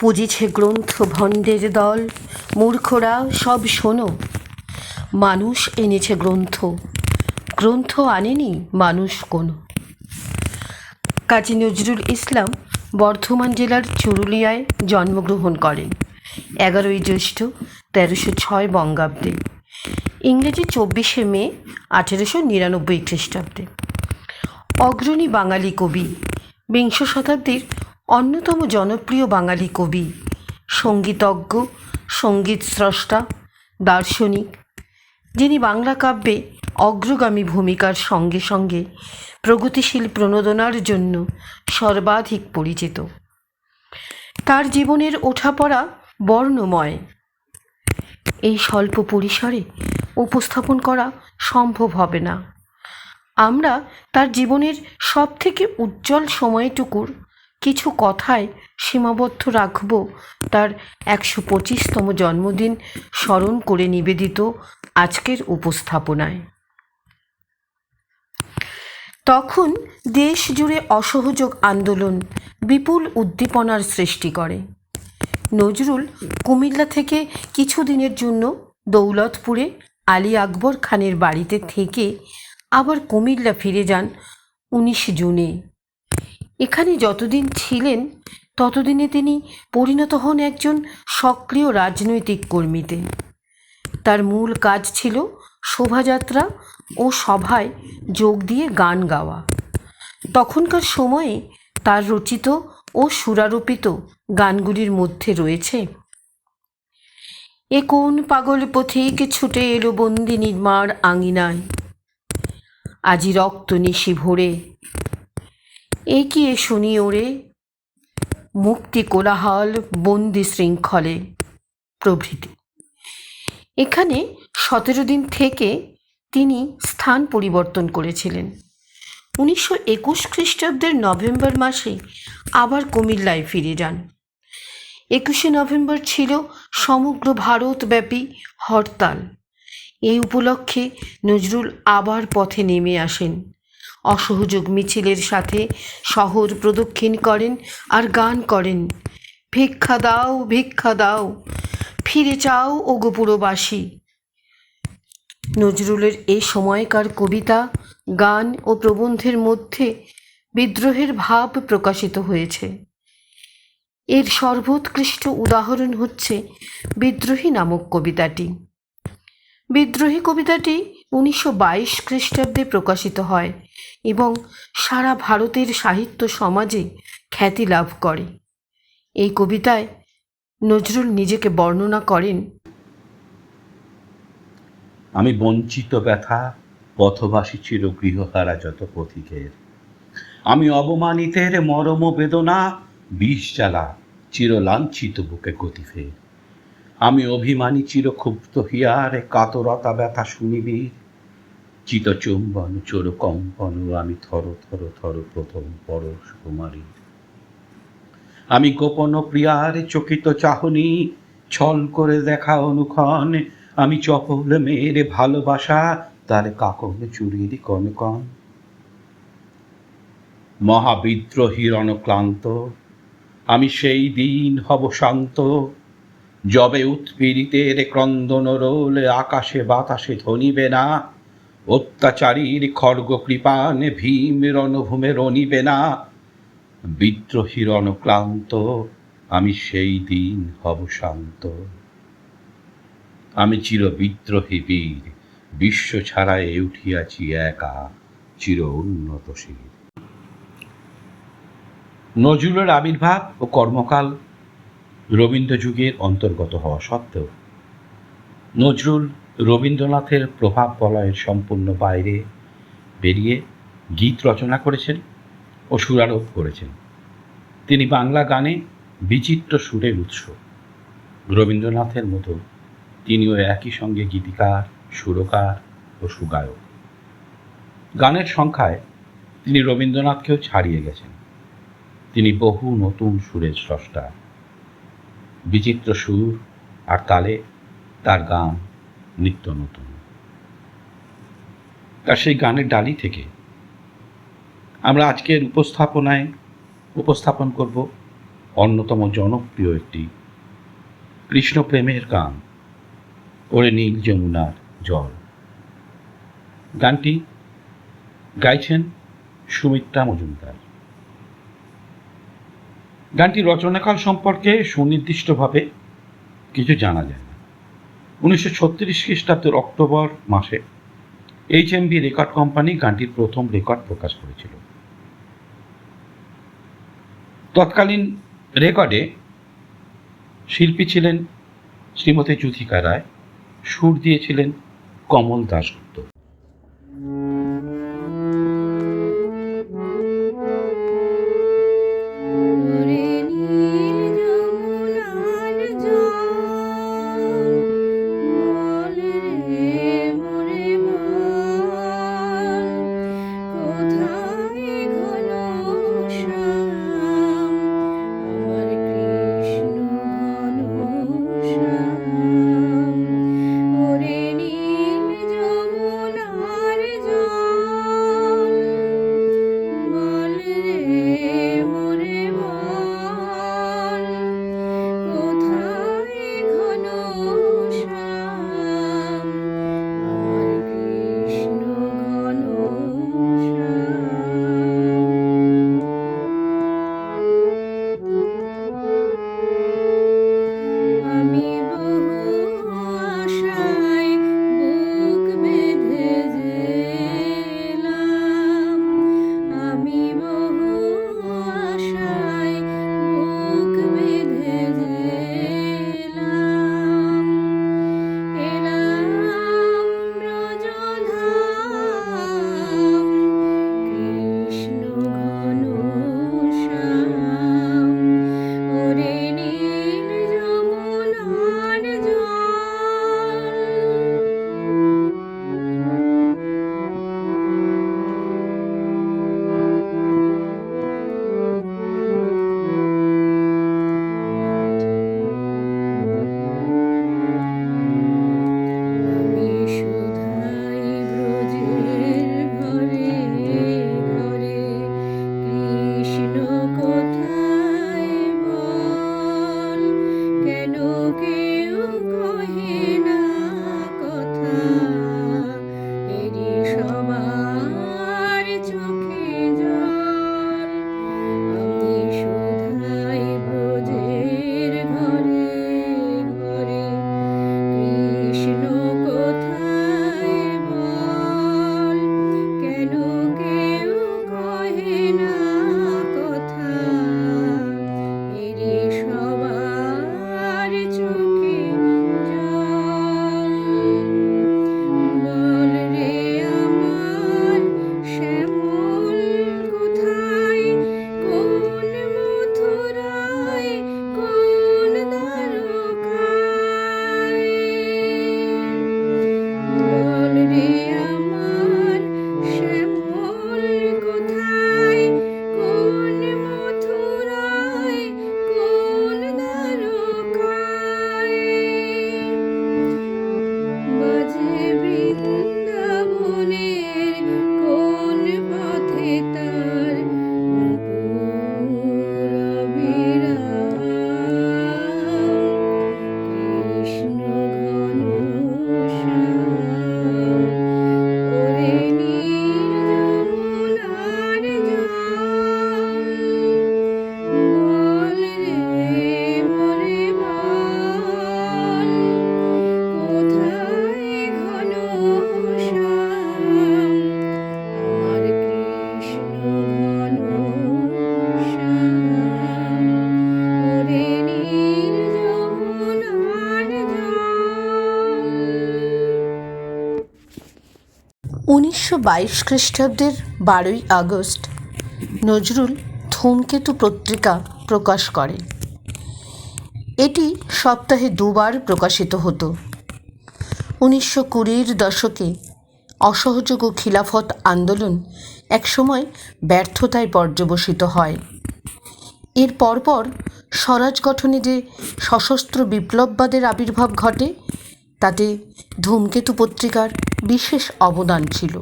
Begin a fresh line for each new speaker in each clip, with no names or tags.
পুজিছে গ্রন্থ ভণ্ডের দল। মূর্খরা সব শোনো। মানুষ এনেছে গ্রন্থ। গ্রন্থ আনেনি মানুষ কোনো। কাজী নজরুল ইসলাম বর্ধমান জেলার চুরুলিয়ায় জন্মগ্রহণ করেন। এগারোই জ্যৈষ্ঠ তেরোশো ছয় বঙ্গাব্দে। ইংরেজি চব্বিশে মে আঠেরোশো নিরানব্বই খ্রিস্টাব্দে। অগ্রণী বাঙালি কবি বিংশ শতাব্দীর অন্যতম জনপ্রিয় বাঙালি কবি, সঙ্গীতজ্ঞ, সংগীত স্রষ্টা, দার্শনিক, যিনি বাংলা কাব্যে অগ্রগামী ভূমিকার সঙ্গে সঙ্গে প্রগতিশীল প্রণোদনার জন্য সর্বাধিক পরিচিত। তার জীবনের ওঠাপড়া বর্ণময়। এই স্বল্প পরিসরে উপস্থাপন করা সম্ভব হবে না। আমরা তার জীবনের সবথেকে উজ্জ্বল সময়টুকুর কিছু কথায় সীমাবদ্ধ রাখব, তার একশো পঁচিশতম জন্মদিন স্মরণ করে নিবেদিত আজকের উপস্থাপনায়। তখন দেশ জুড়ে অসহযোগ আন্দোলন বিপুল উদ্দীপনার সৃষ্টি করে। নজরুল কুমিল্লা থেকে কিছুদিনের জন্য দৌলতপুরে আলী আকবর খানের বাড়িতে থেকে আবার কুমিল্লা ফিরে যান উনিশ জুনে। এখানে যতদিন ছিলেন, ততদিনে তিনি পরিণত হন একজন সক্রিয় রাজনৈতিক কর্মীতে। তার মূল কাজ ছিল শোভাযাত্রা ও সভায় যোগ দিয়ে গান গাওয়া। তখনকার সময়ে তার রচিত ও সুরারোপিত গানগুলির মধ্যে রয়েছে, এ কোন পাগল পথিক ছুটে এলো বন্দিনীর মার আঙিনায়। আজি রক্ত নিশি ভোরে এ কি এ শুনি ওরে। মুক্তি কোলাহল, বন্দি শৃঙ্খলে, প্রভৃতি। এখানে সতেরো দিন থেকে তিনি স্থান পরিবর্তন করেছিলেন। উনিশশো একুশ খ্রিস্টাব্দের নভেম্বর মাসে আবার কুমিল্লায় ফিরে যান। একুশে নভেম্বর ছিল সমগ্র ভারতব্যাপী হরতাল। এই উপলক্ষে নজরুল আবার পথে নেমে আসেন। অসহযোগ মিছিলের সাথে শহর প্রদক্ষিণ করেন আর গান করেন। ভিক্ষা দাও ভিক্ষা দাও, ফিরে চাও ও গোপুরবাসী নজরুলের এ সময়কার কবিতা, গান ও প্রবন্ধের মধ্যে বিদ্রোহের ভাব প্রকাশিত হয়েছে। এর সর্বোৎকৃষ্ট উদাহরণ হচ্ছে বিদ্রোহী নামক কবিতাটি। বিদ্রোহী কবিতাটি উনিশশো বাইশ খ্রিস্টাব্দে প্রকাশিত হয় এবং সারা ভারতের সাহিত্য সমাজে খ্যাতি লাভ করে। এই কবিতায় নজরুল নিজেকে বর্ণনা করেন,
আমি বঞ্চিত ব্যথা, পথবাসী চির গৃহহারা যত পথিকের। আমি অবমানিতের মরম বেদনা, বিষ জ্বালা চির লাঞ্ছিত বুকে গতিফের আমি অভিমানী চির ক্ষুব্ধ হিয়ার কাতরতা ব্যথা শুনিবি চিতচুম্বন চোর কম্পন আমি থর থর থর প্রথম পরশ কুমারীর আমি গোপন প্রিয়ার চকিত চাহনি, ছল করে দেখা অনুক্ষণ। আমি চপল মেয়েরে ভালোবাসা, তার কাকন চুরির কন কন মহাবিদ্রোহীর অনক্লান্ত আমি সেই দিন হব শান্ত। যবে উৎপীড়িতের ক্রন্দন রোল, আকাশে বাতাসে ধনিবে না। অত্যাচারীর খড়গ কৃপানে ভীম রণভূমে রনিবে না। বিদ্রোহীর অনক্লান্ত আমি সেই দিন হব শান্ত। আমি চির বিদ্রোহী বীর, বিশ্ব ছাড়ায় উঠিয়াছি একা, চির উন্নতশীল নজরুলের আবির্ভাব ও কর্মকাল রবীন্দ্র যুগের অন্তর্গত হওয়া সত্ত্বেও নজরুল রবীন্দ্রনাথের প্রভাব বলয়ের সম্পূর্ণ বাইরে বেরিয়ে গীত রচনা করেছেন ও সুরারোপ করেছেন। তিনি বাংলা গানে বিচিত্র সুরের উৎস। রবীন্দ্রনাথের মতো তিনিও একই সঙ্গে গীতিকার, সুরকার ও সুগায়ক। গানের সংখ্যায় তিনি রবীন্দ্রনাথকেও ছাড়িয়ে গেছেন। তিনি বহু নতুন সুরের স্রষ্টা। বিচিত্র সুর আর তালে তার গান নিত্য নতুন। তার সেই গানের ডালি থেকে আমরা আজকের উপস্থাপনায় উপস্থাপন করব
অন্যতম জনপ্রিয় একটি কৃষ্ণপ্রেমের গান, ওরে নীল যমুনার জল। গানটি গাইছেন সুমিত্রা মজুমদার। গানটি রচনাকাল সম্পর্কে সুনির্দিষ্টভাবে কিছু জানা যায়। উনিশশো ছত্রিশ খ্রিস্টাব্দের অক্টোবর মাসে এইচ এমবি রেকর্ড কোম্পানি গানটির প্রথম রেকর্ড প্রকাশ করেছিল। তৎকালীন রেকর্ডে শিল্পী ছিলেন শ্রীমতী জ্যোতিকা রায়, সুর দিয়েছিলেন কমল দাশগুপ্ত।
উনিশশো বাইশ খ্রিস্টাব্দের বারোই আগস্ট নজরুল ধূমকেতু পত্রিকা প্রকাশ করেন এটি সপ্তাহে দুবার প্রকাশিত হতো। উনিশশো কুড়ির দশকে অসহযোগ ও খিলাফত আন্দোলন একসময় ব্যর্থতায় পর্যবসিত হয়। এর পরপর স্বরাজ গঠনে যে সশস্ত্র বিপ্লববাদের আবির্ভাব ঘটে, তাতে ধূমকেতু পত্রিকার বিশেষ অবদান ছিল।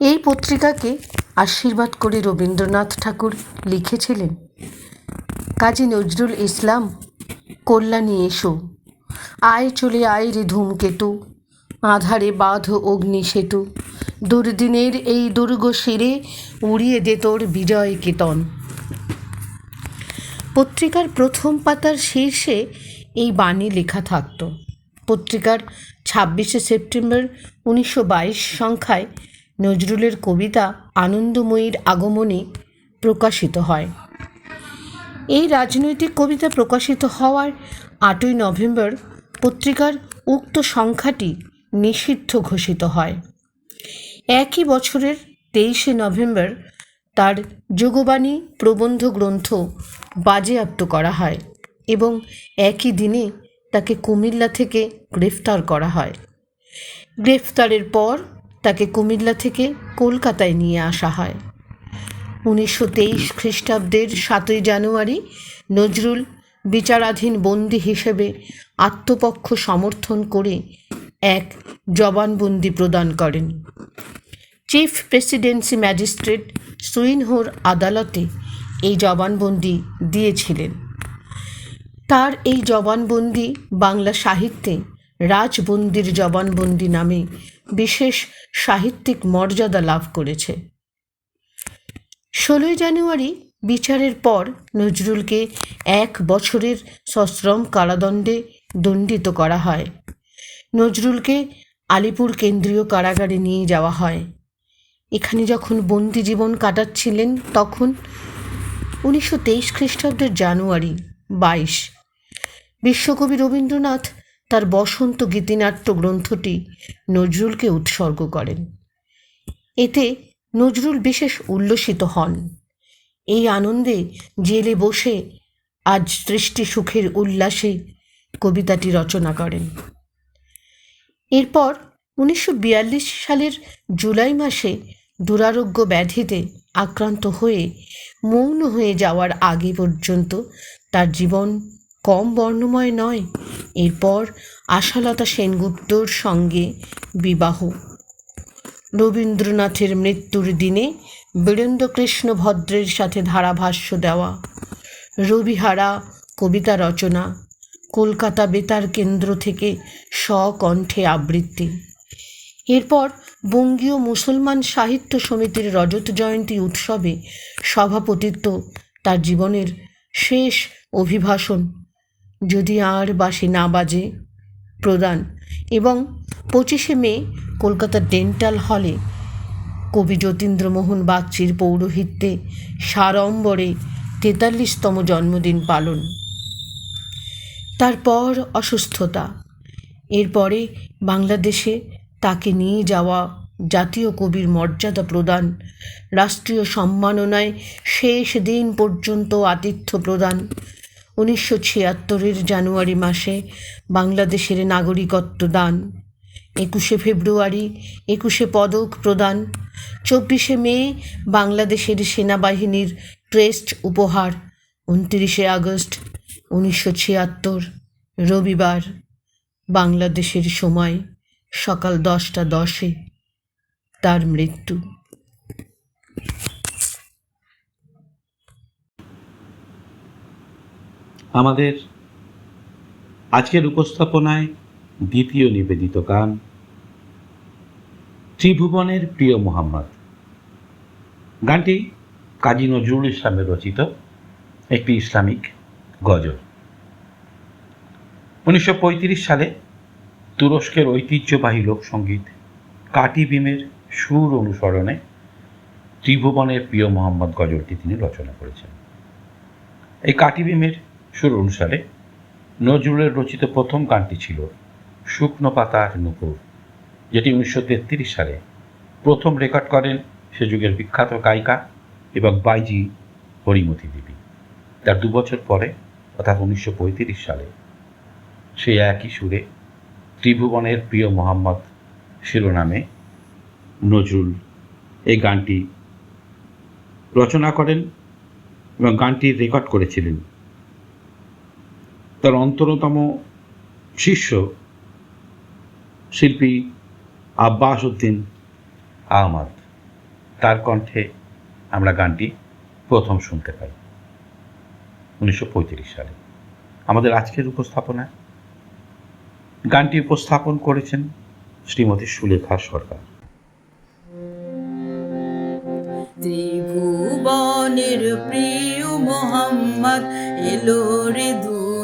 এই পত্রিকাকে আশীর্বাদ করে রবীন্দ্রনাথ ঠাকুর লিখেছিলেন। কাজী নজরুল ইসলাম, কল্যাণী এসো, আয় চলে আয় রে ধূমকেতু, আধারে বাঁধ অগ্নি সেতু, দুর্দিনের এই দুর্গ শিরে উড়িয়ে দে তোর বিজয় কেতন। পত্রিকার প্রথম পাতার শীর্ষে এই বাণী লেখা থাকত। পত্রিকার ছাব্বিশে সেপ্টেম্বর উনিশশো বাইশ সংখ্যায় নজরুলের কবিতা আনন্দময়ীর আগমনে প্রকাশিত হয়। এই রাজনৈতিক কবিতা প্রকাশিত হওয়ার আটই নভেম্বর পত্রিকার উক্ত সংখ্যাটি নিষিদ্ধ ঘোষিত হয়। একই বছরের তেইশে নভেম্বর তার যোগবাণী প্রবন্ধ গ্রন্থ বাজেয়াপ্ত করা হয় এবং একই দিনে তাকে কুমিল্লা থেকে গ্রেফতার করা হয়। গ্রেফতারের পর তাকে কুমিল্লা থেকে কলকাতায় নিয়ে আসা হয়। উনিশশো তেইশ খ্রিস্টাব্দের সাতই জানুয়ারি নজরুল বিচারাধীন বন্দি হিসেবে আত্মপক্ষ সমর্থন করে এক জবানবন্দি প্রদান করেন। চিফ প্রেসিডেন্সি ম্যাজিস্ট্রেট সুইনহোর আদালতে এই জবানবন্দি দিয়েছিলেন। তার এই জবানবন্দি বাংলা সাহিত্যে রাজবন্দির জবানবন্দি নামে বিশেষ সাহিত্যিক মর্যাদা লাভ করেছে। ষোলোই জানুয়ারি বিচারের পর নজরুলকে এক বছরের সশ্রম কারাদণ্ডে দণ্ডিত করা হয়। নজরুলকে আলিপুর কেন্দ্রীয় কারাগারে নিয়ে যাওয়া হয়। এখানে যখন বন্দি জীবন কাটাচ্ছিলেন তখন উনিশশো তেইশ খ্রিস্টাব্দের জানুয়ারি বাইশ। বিশ্বকবি রবীন্দ্রনাথ তার বসন্ত গীতিনাট্য গ্রন্থটি নজরুলকে উৎসর্গ করেন। এতে নজরুল বিশেষ উল্লসিত হন। এই আনন্দে জেলে বসে আজ সৃষ্টি সুখের উল্লাসে কবিতাটি রচনা করেন। এরপর উনিশশো বিয়াল্লিশ সালের জুলাই মাসে দুরারোগ্য ব্যাধিতে আক্রান্ত হয়ে মৌন হয়ে যাওয়ার আগে পর্যন্ত তার জীবন কম বর্ণময় নয়। এরপর আশালতা সেনগুপ্তর সঙ্গে বিবাহ। রবীন্দ্রনাথের মৃত্যুর দিনে বীরেন্দ্রকৃষ্ণ ভদ্রের সাথে ধারাভাষ্য দেওয়া। রবিহারা কবিতা রচনা। কলকাতা বেতার কেন্দ্র থেকে স্বকণ্ঠে আবৃত্তি। এরপর বঙ্গীয় মুসলমান সাহিত্য সমিতির রজত জয়ন্তী উৎসবে সভাপতিত্ব, তার জীবনের শেষ অভিভাষণ। যদি আর বাসি না বাজে প্রদান এবং পঁচিশে মে কলকাতার ডেন্টাল হলে কবি যতীন্দ্রমোহন বাগচির পৌরোহিত্যে সাড়ম্বরে তেতাল্লিশতম জন্মদিন পালন। তারপর অসুস্থতা। এরপরে বাংলাদেশে তাকে নিয়ে যাওয়া জাতীয় কবির মর্যাদা প্রদান, রাষ্ট্রীয় সম্মাননায় শেষ দিন পর্যন্ত আতিথ্য প্রদান উনিশশো ছিয়াত্তরের জানুয়ারি মাসে বাংলাদেশের নাগরিকত্ব দান। একুশে ফেব্রুয়ারি একুশে পদক প্রদান। চব্বিশে মে বাংলাদেশের সেনাবাহিনীর ক্রেস্ট উপহার। উনত্রিশে আগস্ট উনিশশো ছিয়াত্তর, রবিবার, বাংলাদেশের সময় সকাল দশটা দশে। তার মৃত্যু।
আমাদের আজকের উপস্থাপনায় দ্বিতীয় নিবেদিত গান, ত্রিভুবনের প্রিয় মোহাম্মদ। গানটি কাজী নজরুল ইসলামের রচিত, একটি ইসলামিক গজল। উনিশশো পঁয়ত্রিশ সালে তুরস্কের ঐতিহ্যবাহী লোকসঙ্গীত কাটি বিমের সুর অনুসরণে ত্রিভুবনের প্রিয় মোহাম্মদ গজলটি তিনি রচনা করেছেন। এই কাটি বিমের সুর অনুসারে নজরুলের রচিত প্রথম গানটি ছিল শুকনো পাতার নুপুর, যেটি উনিশশো তেত্রিশ সালে প্রথম রেকর্ড করেন সে যুগের বিখ্যাত গায়িকা এবং বাইজি হরিমতি দেবী। তার দু বছর পরে, অর্থাৎ উনিশশো পঁয়ত্রিশ সালে, সেই একই সুরে ত্রিভুবনের প্রিয় মোহাম্মদ শিরোনামে নজরুল এই গানটি রচনা করেন এবং গানটি রেকর্ড করেছিলেন তার অন্তরতম শিষ্য শিল্পী আব্বাস উদ্দিন আহমদ। তার কণ্ঠে আমরা গানটি প্রথম শুনতে পাই। উনিশশো পঁয়ত্রিশ সালে। আমাদের আজকের উপস্থাপনায় গানটি উপস্থাপন করেছেন শ্রীমতী সুলেখা সরকার।
ত্রিভুবনের প্রিয় মোহাম্মদ, এলো রে দুনিয়ায়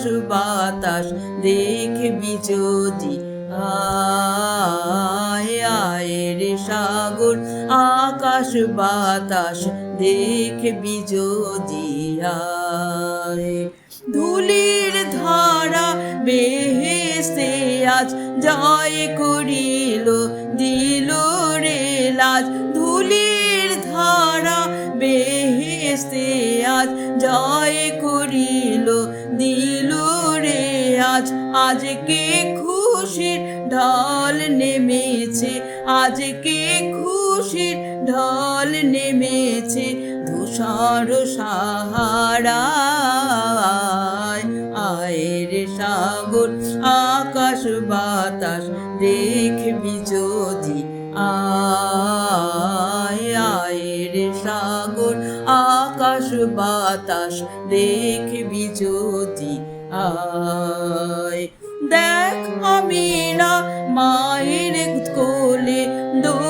আকাশ বাতাস দেখবি যদি। আয় আয়ের সাগর, আকাশ বাতাস দেখবি যদি। ধুলির ধারা বেহেস্তে আজ জয় করিল, দিল রে লাজ। ধুলির ধারা বেহেস্তে আজ জয় করিল দিল রে আজ, আজকে খুশির ঢল নেমেছে, আজকে খুশির ঢল নেমেছে ধূসর সাহারায়। আয়ের সাগর, আকাশ বাতাস দেখবি যদি আয়। বাতাস দেখবি যদি আয়। দেখ আমি না মায়ের কোলে দোলে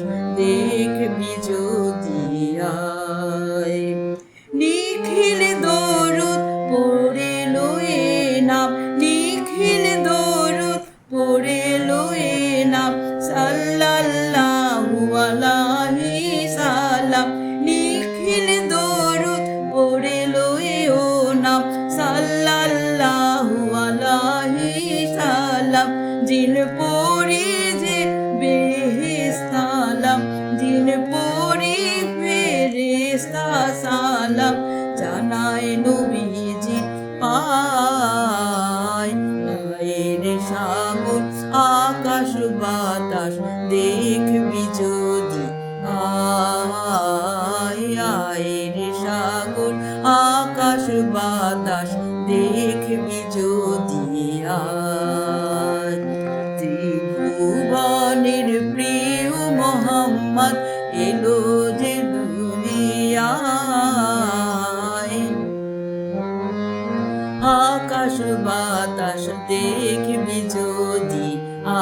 দেখবি যদি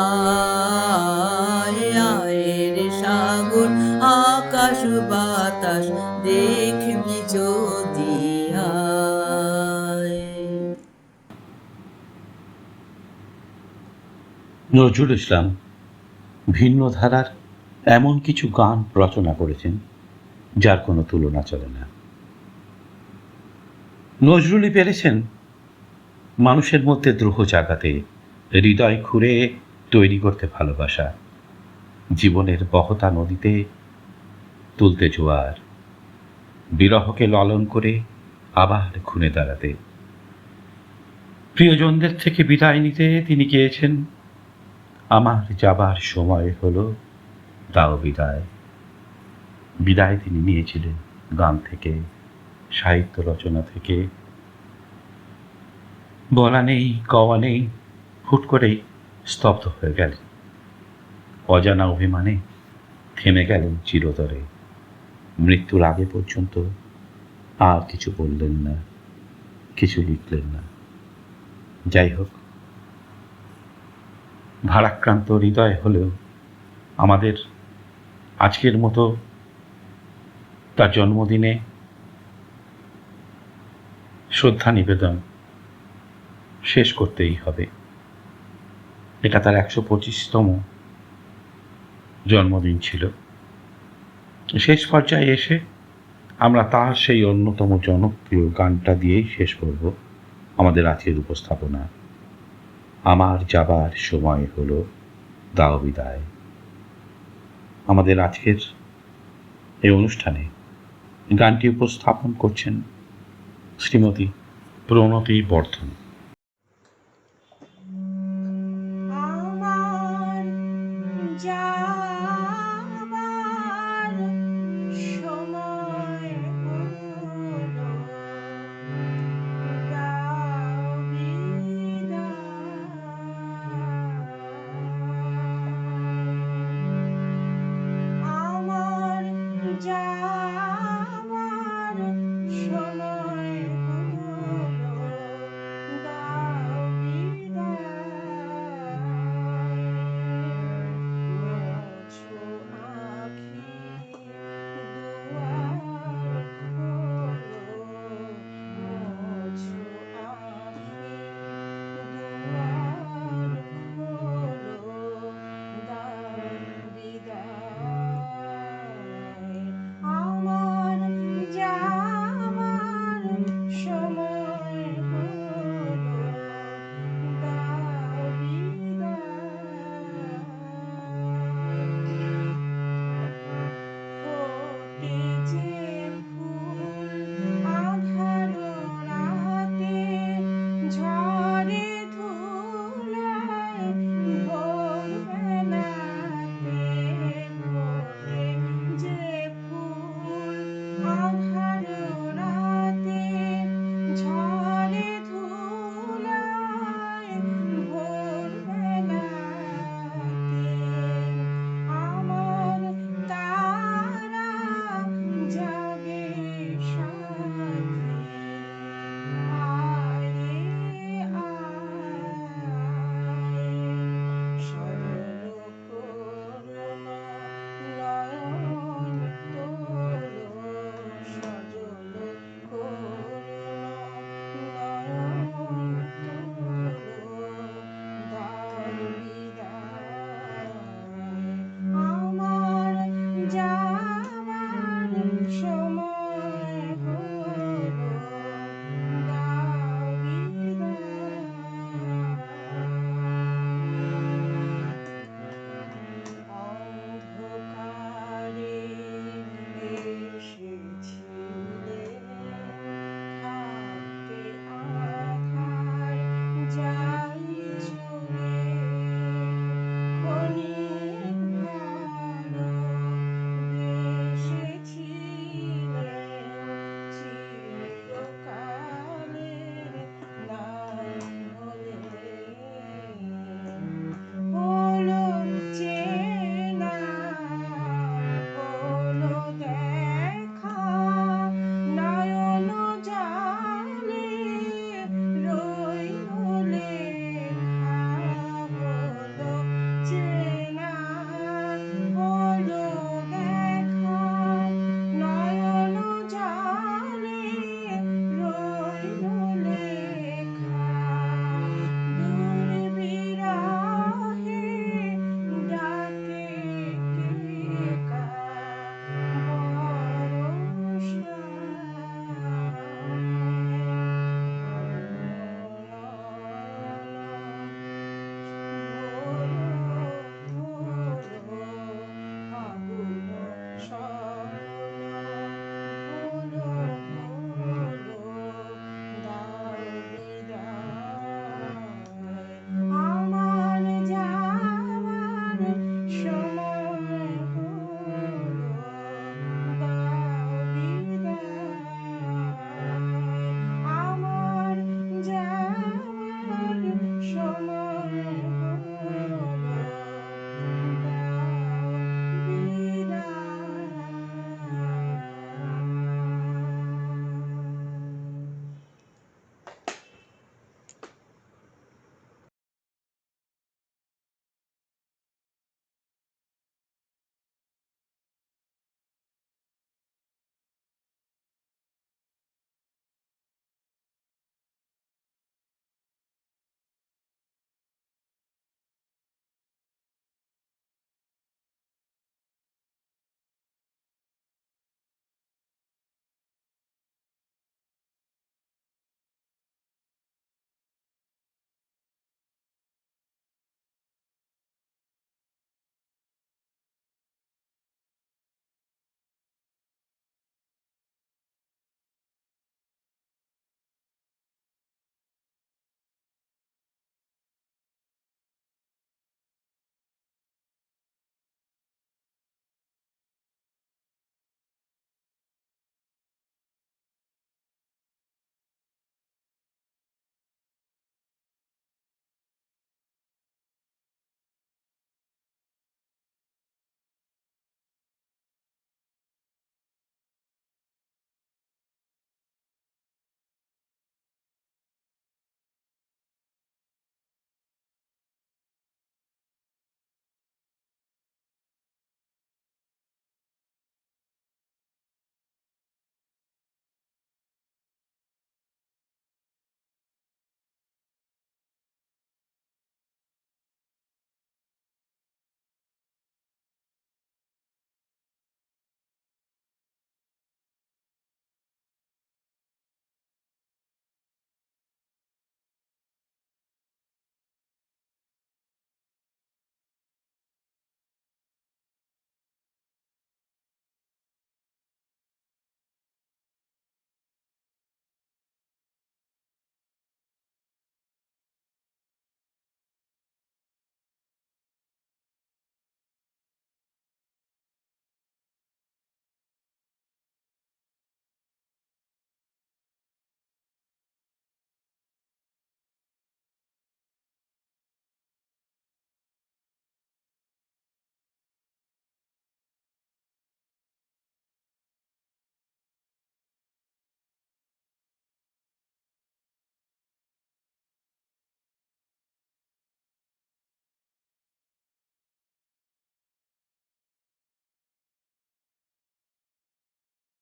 আয় আয়ের সাগর, আকাশ বাতাস, দেখবি যদি
নজরুল ইসলাম ভিন্ন ধারার এমন কিছু গান রচনা করেছেন, যার কোনো তুলনা চলে না। নজরুলই পেরেছেন মানুষের মধ্যে দ্রোহ জাগাতে, হৃদয় খুঁড়ে তৈরি করতে ভালোবাসা। জীবনের বহতা নদীতে তুলতে জোয়ার। বিরহকে ললন করে আবার খুনে দাঁড়াতে। প্রিয়জনদের থেকে বিদায় নিতে তিনি গিয়েছেন। আমার যাবার সময় হলো দাও বিদায়। বিদায় তিনি নিয়েছিলেন গান থেকে, সাহিত্য রচনা থেকে। বলা নেই, কওয়া নেই, হুট করেই স্তব্ধ হয়ে গেলেন অজানা অভিমানে থেমে গেলেন চিরতরে। মৃত্যুর আগে পর্যন্ত আর কিছু বললেন না, কিছু লিখলেন না। যাই হোক, ভারাক্রান্ত হৃদয় হলেও আমাদের আজকের মতো তার জন্মদিনে শ্রদ্ধা নিবেদন শেষ করতেই হবে। এটা তার একশো পঁচিশতম জন্মদিন ছিল। শেষ পর্যায়ে এসে আমরা তার সেই অন্যতম জনপ্রিয় গানটা দিয়েই শেষ করব আমাদের আজকের উপস্থাপনা। আমার যাবার সময় হলো, দাও বিদায়। আমাদের আজকের এই অনুষ্ঠানে গানটি উপস্থাপন করছেন শ্রীমতী প্রণতি বর্ধন।